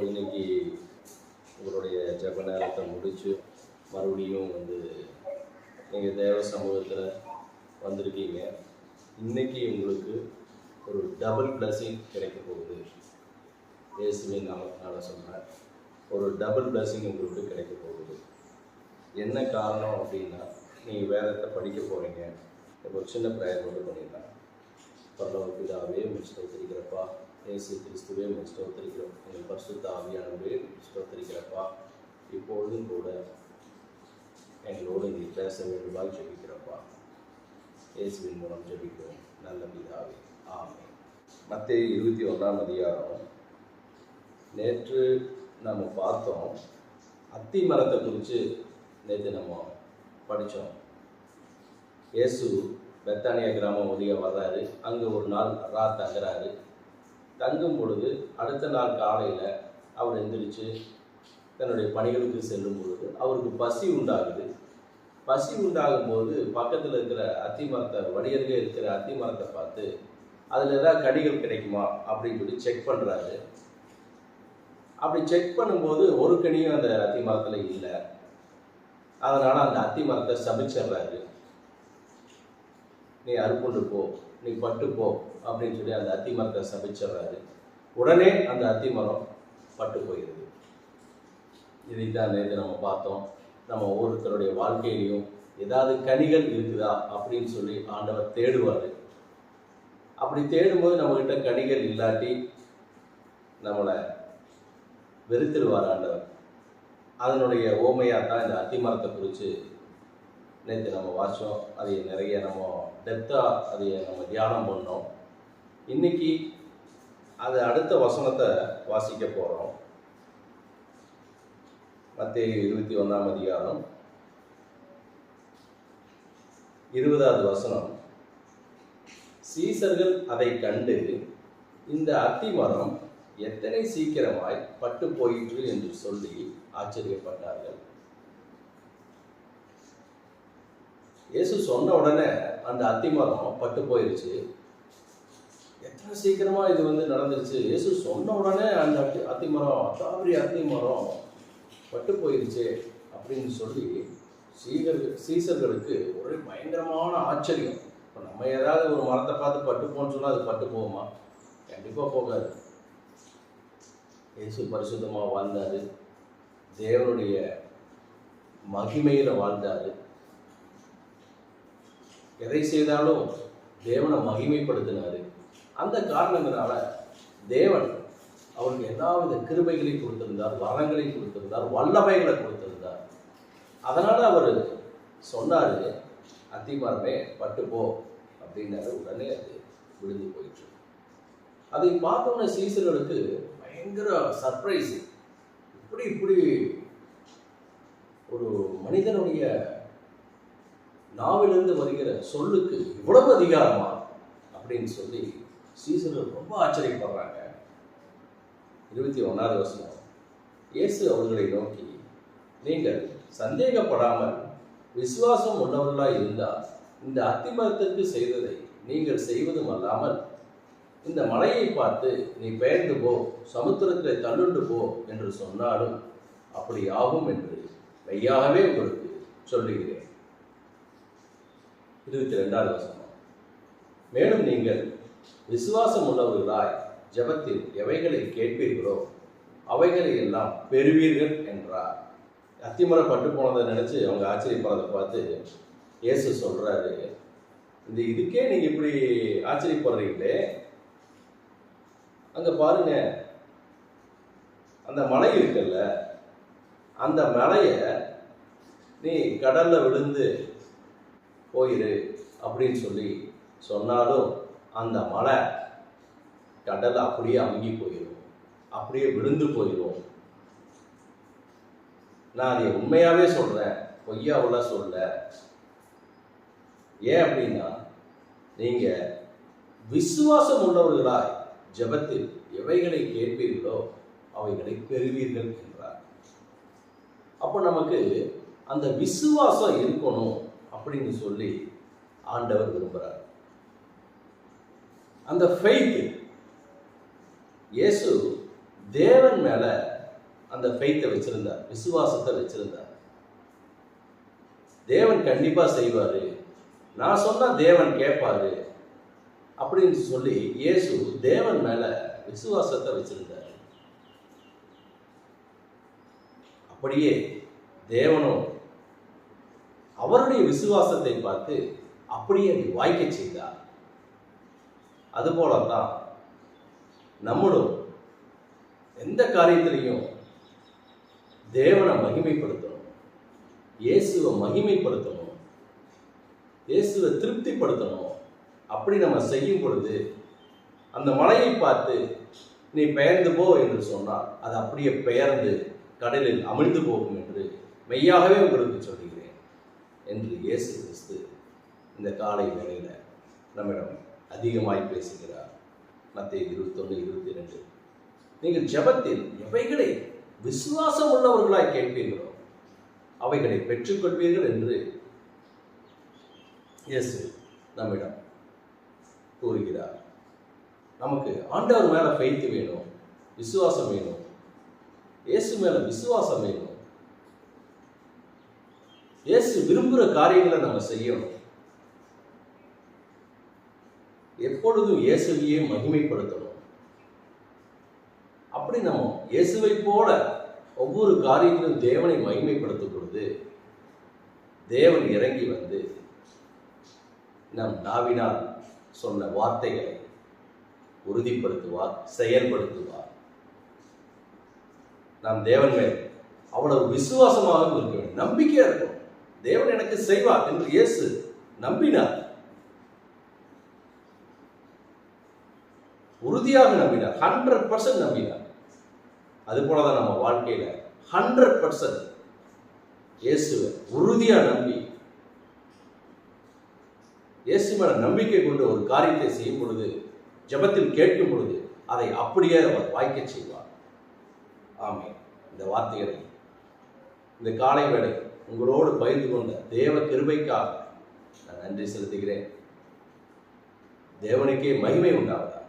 இன்னைக்கு உங்களுடைய ஜெப நேரத்தை முடித்து மறுபடியும் வந்து நீங்கள் தேவ சமூகத்தில் வந்திருக்கீங்க. இன்னைக்கு உங்களுக்கு ஒரு டபுள் பிளஸிங் கிடைக்க போகுது. இயேசுவின் நாமத்தினால சொன்னேன் ஒரு டபுள் பிளஸிங் உங்களுக்கு கிடைக்க போகுது. என்ன காரணம் அப்படின்னா நீங்கள் வேதத்தை படிக்க போகிறீங்க இப்போ ஒரு சின்ன ப்ரேயர் மட்டும் பண்ணிடலாம். பரலோக பிதாவே முடிச்சு வைத்திருக்கிறப்பா இயேசு கிறிஸ்துவே உங்களை ஸ்தோத்திரிக்கிறோம். எங்கள் பரிசுத்த ஆவியானவரே உங்கள் ஸ்தோத்திரிக்கிறப்பா இப்பொழுதும் கூட எங்களோடு நீ பேச வேண்டுமாய் ஜெபிக்கிறப்பா. இயேசுவின் மூலம் ஜெபிக்கிறோம். நல்ல பிதாவே ஆமே மற்ற இருபத்தி ஒன்றாம் அதிகாரம். நேற்று நம்ம பார்த்தோம். அத்தி மரத்தை குறித்து நேற்று நம்ம படித்தோம் இயேசு பெத்தானியா கிராமம் ஒதிய வர்றாரு. அங்கே ஒரு நாள் ரா தங்குறாரு. தங்கும் பொழுது அடுத்த நாள் காலையில் அவர் எந்திரிச்சு தன்னுடைய பணிகளுக்கு செல்லும் பொழுது அவருக்கு பசி உண்டாகுது. பசி உண்டாகும் போது பக்கத்தில் இருக்கிற அத்தி மரத்தை வடியருகே இருக்கிற அத்தி மரத்தை பார்த்து அதில் ஏதாவது கடிகள் கிடைக்குமா? அப்படின்னு சொல்லி செக் பண்ணுறாரு அப்படி செக் பண்ணும்போது ஒரு கனியும் அந்த அத்தி மரத்தில் இல்லை. அதனால் அந்த அத்தி மரத்தை சபிச்சிடுறாரு. நீ அறுப்புண்டு போ நீ பட்டு போ அப்படின்னு சொல்லி அந்த அத்தி மரத்தை சபிச்சிடுறாரு. உடனே அந்த அத்தி மரம் பட்டு போயிடுது இதைத்தான் நேற்று நம்ம பார்த்தோம். நம்ம ஒவ்வொருத்தருடைய வாழ்க்கையிலையும் ஏதாவது கனிகள் இருக்குதா அப்படின்னு சொல்லி ஆண்டவர் தேடுவார். அப்படி தேடும்போது நம்மகிட்ட கனிகள் இல்லாட்டி நம்மளை வெறுத்துடுவார் ஆண்டவர். அதனுடைய ஓமையாக தான் இந்த அத்தி மரத்தை குறித்து நேற்று நம்ம வாசித்தோம் அதை நிறைய நம்ம டெப்த்தாக அதை நம்ம தியானம் பண்ணோம். இன்னைக்கு அது அடுத்த வசனத்தை வாசிக்க போகிறோம் மத்திய இருபத்தி ஒன்றாம் அதிகாரம் இருபதாவது வசனம். சீசர்கள் அதை கண்டு இந்த அத்தி மரம் எத்தனை சீக்கிரமாய் பட்டு போயிற்று என்று சொல்லி ஆச்சரியப்பட்டார்கள். இயேசு சொன்ன உடனே அந்த அத்திமரம் பட்டு போயிருச்சு. எத்தனை சீக்கிரமா இது வந்து நடந்துருச்சு? இயேசு சொன்ன உடனே அந்த அத்தி அத்திமரம் அத்திமரம் அத்தி மரம் பட்டு போயிருச்சு அப்படின்னு சொல்லி சீகர் சீசர்களுக்கு ஒரே பயங்கரமான ஆச்சரியம். இப்போ நம்ம ஏதாவது ஒரு மரத்தை பார்த்து பட்டு போன்னு சொன்னால் அது பட்டு போகுமா? கண்டிப்பாக போகாது. இயேசு பரிசுத்தமாக வாழ்ந்தார். தேவனுடைய மகிமையில் வாழ்ந்தார். எதை செய்தாலும் தேவனை மகிமைப்படுத்தினார். அந்த காரணங்களால தேவன் அவருக்கு எல்லாவித கிருபைகளை கொடுத்திருந்தார் வரங்களை கொடுத்திருந்தார் வல்லமைகளை கொடுத்திருந்தார். அதனால அவர் சொன்னார் அத்திமரமே பட்டு போ அப்படின்னாரு. உடனே அது விழுந்து போயிட்டு அதை பார்த்தோன்னே சீசர்களுக்கு பயங்கர சர்ப்ரைஸ் இப்படி இப்படி ஒரு மனிதனுடைய நாவிலிருந்து வருகிற சொல்லுக்கு இவ்வளவு அதிகாரமா? அப்படின்னு சொல்லி சீசர்கள் ரொம்ப ஆச்சரியப்படுறாங்க. இருபத்தி ஒன்றாவது வருஷம் இயேசு அவர்களை நோக்கி நீங்கள் சந்தேகப்படாமல் விசுவாசம் உள்ளவர்களாக இருந்தால் இந்த அத்திமரத்திற்கு செய்ததை நீங்கள் செய்வதும் அல்லாமல் இந்த மலையை பார்த்து நீ பெயர்ந்து போ சமுத்திரத்தில் தள்ளுண்டு போ என்று சொன்னாலும் அப்படி ஆகும் என்று மெய்யாகவே உங்களுக்கு சொல்லுகிறேன். இருபத்தி ரெண்டாவது வசனம். மேலும் நீங்கள் விசுவாசம் உள்ளவர்களாய் ஜெபத்தில் எவைகளை கேட்பீர்களோ அவைகளை எல்லாம் பெறுவீர்கள் என்றார். அத்திமரம் பட்டு போனதை நினைச்சு அவங்க ஆச்சரியப்படுறதை பார்த்து இயேசு சொல்றாரு இந்த இதுக்கே நீங்க இப்படி ஆச்சரியப்படுறீங்களே? அங்க பாருங்க அந்த மலை இருக்குல்ல அந்த மலையை நீ கடல்ல விழுந்து போயிரு அப்படின்னு சொல்லி சொன்னாலும் அந்த மலை கடல் அப்படியே அமுங்கி போயிடும் அப்படியே விழுந்து போயிடும் நான் அதை உண்மையாகவே சொல்கிறேன் பொய்யாவெல்லாம் சொல்ல. ஏன் அப்படின்னா நீங்கள் விசுவாசம் உள்ளவர்களாய் ஜெபத்தில் எவைகளை கேட்பீர்களோ அவைகளை பெறுவீர்கள் என்றார். அப்போ நமக்கு அந்த விசுவாசம் இருக்கணும். அப்படின்னு சொல்லி ஆண்டவர் விரும்புகிறார் அந்த ஃபெய்த் இயேசு தேவன் மேல அந்த ஃபெய்த்தை வச்சிருந்தார். விசுவாசத்தை வச்சிருந்தார். தேவன் கண்டிப்பாக செய்வாரு. நான் சொன்னால் தேவன் கேட்பாரு அப்படின்னு சொல்லி இயேசு தேவன் மேல விசுவாசத்தை வச்சிருந்தார். அப்படியே தேவனும் அவருடைய விசுவாசத்தை பார்த்து அப்படியே அதை வாய்க்க செய்தார் அதுபோல தான் நம்மளும் எந்த காரியத்திலையும் தேவனை மகிமைப்படுத்தணும் இயேசுவை மகிமைப்படுத்தணும் இயேசுவை திருப்திப்படுத்தணும் அப்படி நம்ம செய்யும் பொழுது அந்த மலையை பார்த்து நீ பெயர்ந்து போ என்று சொன்னால் அது அப்படியே பெயர்ந்து கடலில் அமிழ்ந்து போகும் என்று மெய்யாகவே உங்களுக்கு சொல்லுகிறேன் என்று இயேசு கிறிஸ்து இந்த காலை வேலையில் நம்மிடம் அதிகமாய் பேசுகிறார். மத்திய இருபத்தொன்று இருபத்தி ரெண்டு நீங்கள் ஜெபத்தில் எவைகளை விசுவாசம் உள்ளவர்களாய் கேட்பீர்களோ அவைகளை பெற்றுக்கொள்வீர்கள் என்று இயேசு நம்மிடம் கூறுகிறார். நமக்கு ஆண்டவர் மேலே ஃபெய்த் வேணும் விசுவாசம் வேணும் இயேசு மேலே விசுவாசம் வேணும். இயேசு விரும்புகிற காரியங்களை நம்ம செய்யணும். எப்பொழுதும் இயேசுவையே மகிமைப்படுத்தணும். அப்படி நம்ம இயேசுவை போல ஒவ்வொரு காரியத்திலும் தேவனை மகிமைப்படுத்தும் பொழுது தேவன் இறங்கி வந்து நம் நாவினால் சொன்ன வார்த்தைகளை உறுதிப்படுத்துவார் செயல்படுத்துவார். நாம் தேவன் மேல் அவ்வளவு விசுவாசமாக இருக்க வேண்டும். நம்பிக்கையாக இருக்கும் தேவன் எனக்கு செய்வார் என்று இயேசு நம்பினார். உறுதியாக நம்பினார். ஹண்ட்ரட் பர்சன்ட் நம்பினார். அது போலதான் நம்ம வாழ்க்கையில ஹண்ட்ரட் பர்சன்ட் இயேசுவை உறுதியா நம்பி இயேசு மேல நம்பிக்கை கொண்டு ஒரு காரியத்தை செய்யும் பொழுது ஜெபத்தில் கேட்கும் பொழுது அதை அப்படியே அவர் வாய்க்க செய்வார். ஆமே இந்த வார்த்தைகளை இந்த காலை வேலை உங்களோடு பகிர்ந்து கொண்ட தேவ கிருபைக்காக நான் நன்றி செலுத்துகிறேன். தேவனுக்கே மகிமை உண்டாவதா